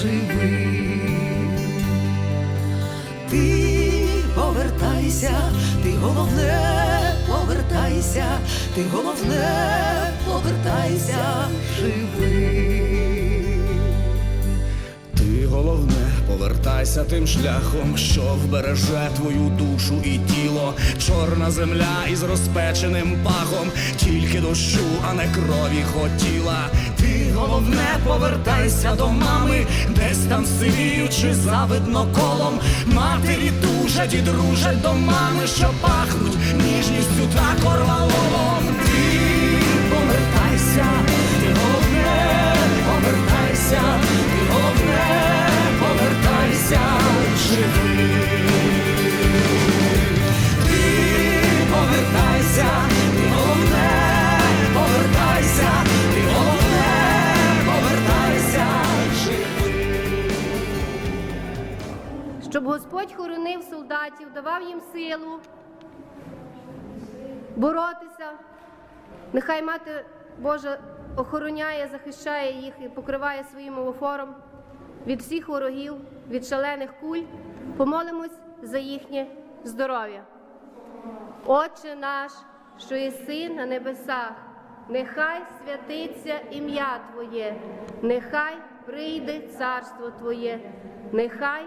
живий. Ти повертайся, ти головне, повертайся, ти головне, повертайся живий. Повертайся тим шляхом, що вбереже твою душу і тіло. Чорна земля із розпеченим пахом, тільки дощу, а не крові хотіла. Ти головне, повертайся до мами, десь там сивіючи завидно колом. Матері тужать і дружать до мами, що пахнуть ніжністю та корвалолом. Ти повертайся, ти головне, повертайся, щоб Господь хоронив солдатів, давав їм силу боротися. Нехай Мати Божа охороняє, захищає їх і покриває своїм офором від всіх ворогів, від шалених куль. Помолимось за їхнє здоров'я. Отче наш, що єси на небесах, нехай святиться ім'я Твоє, нехай прийде царство Твоє, нехай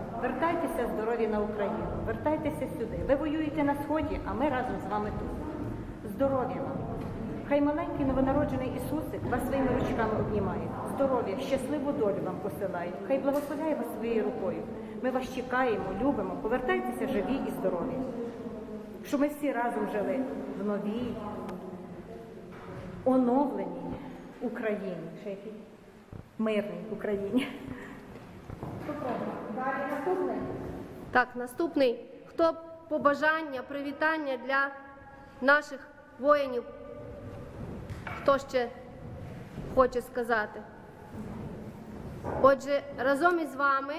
Вертайтеся здорові на Україну, вертайтеся сюди. Ви воюєте на сході, а ми разом з вами тут. Здоров'я вам! Хай маленький новонароджений Ісусик вас своїми ручками обнімає. Здоров'я, щасливу долю вам посилають. Хай благословляє вас своєю рукою. Ми вас чекаємо, любимо. Повертайтеся живі і здорові. Щоб ми всі разом жили в новій, оновленій Україні. Мирній Україні. Далі наступне. Так, наступний. Хто побажання, привітання для наших воїнів? Хто ще хоче сказати? Отже, разом із вами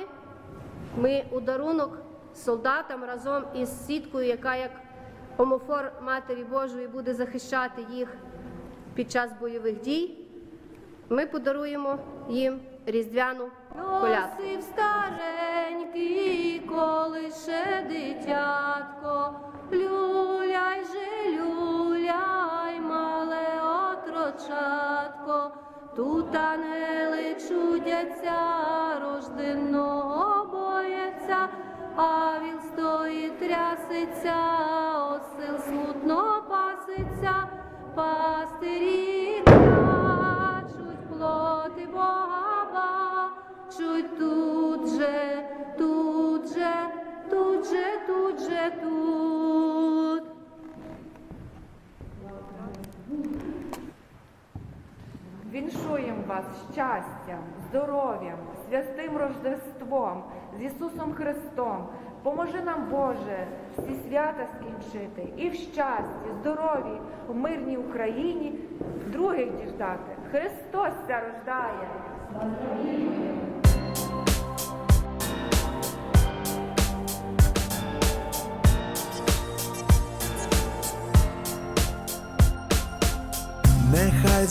ми у дарунок солдатам разом із сіткою, яка як омофор Матері Божої буде захищати їх під час бойових дій, ми подаруємо їм різдвяну колядку. Старенький, коли дитятко, люляй же, люляй, мале отрочатко, тут ангели чудяться, рожденого бояться, а він стоїть трясеться, осел смутно паситься, пастирі Віншуємо вас щастям, здоров'ям, святим Рождеством, з Ісусом Христом. Поможи нам, Боже, всі свята скінчити і в щасті, здорові, в мирній Україні других діждати. Христос рождає.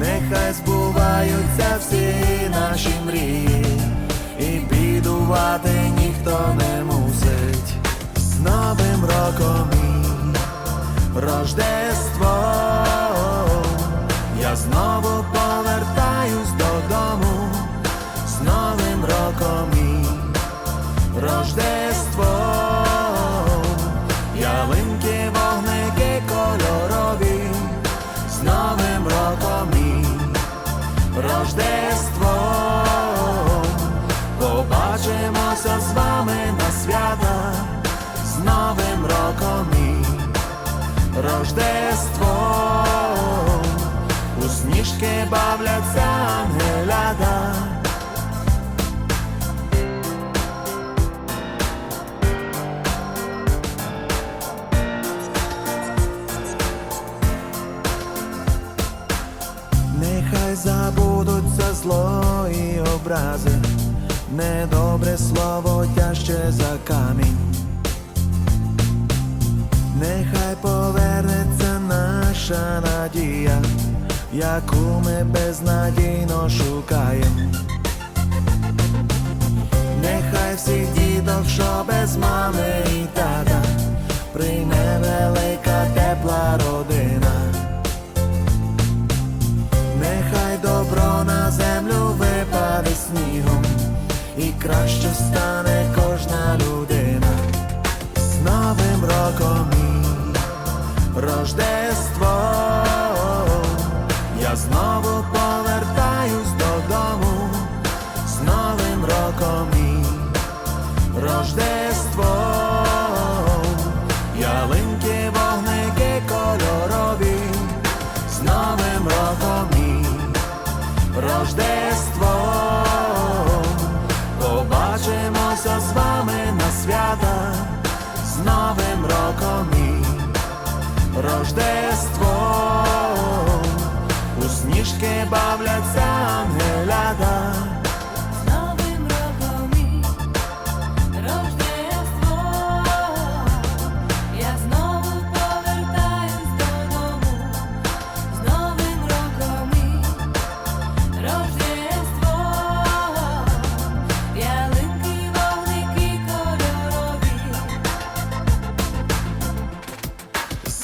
Нехай збуваються всі наші мрії, і бідувати ніхто не мусить. З Новим роком і Рождество, я знову повертаюсь зло і образи, недобре слово тяжче за камінь. Нехай повернеться наша надія, яку ми безнадійно шукаємо. Нехай всіх діток, що без мами і тата, прийме велика тепла родина. Снігом, і краще стане кожна людина. З Новим роком і Рождество, я знову повертаюсь додому, з Новим роком і Рождество, Новим Рождество, у сніжки бавляться ангеляда.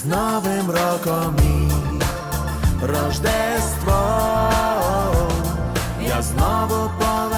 З Новим роком і Рождество, я знову по